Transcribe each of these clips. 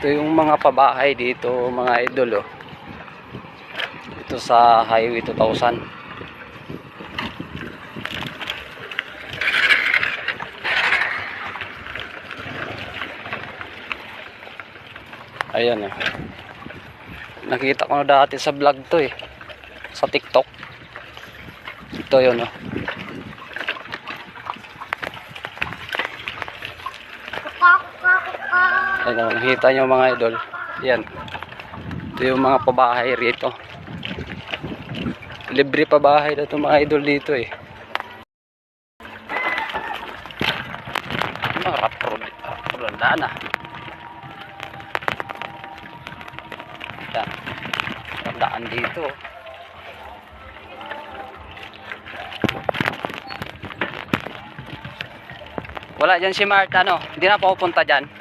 Ito yung mga pabahay dito, mga idol, oh. Ito sa Highway 2000. Ayan, oh. Nakita ko na dati sa vlog to, eh. Sa TikTok. Ito yun, oh. Ayan, nakita nyo mga idol. Yan. Ito yung mga pabahay rito. Libre pabahay na ito mga idol dito eh. Na na. Yan. Tandaan dito. Wala dyan si Marta no. Hindi na pupunta dyan.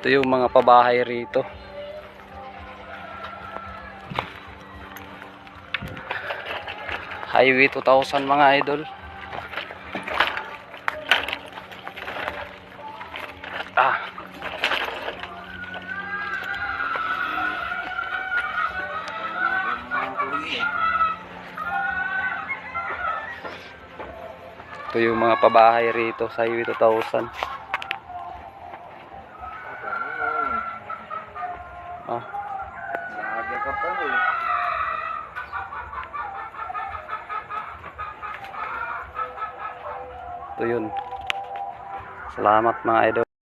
Ito yung mga pabahay rito. Highway 2000 mga idol. Ah. Ito yung mga pabahay rito sa Highway 2000. Laga ka pa eh. Ito yun. Salamat mga idol.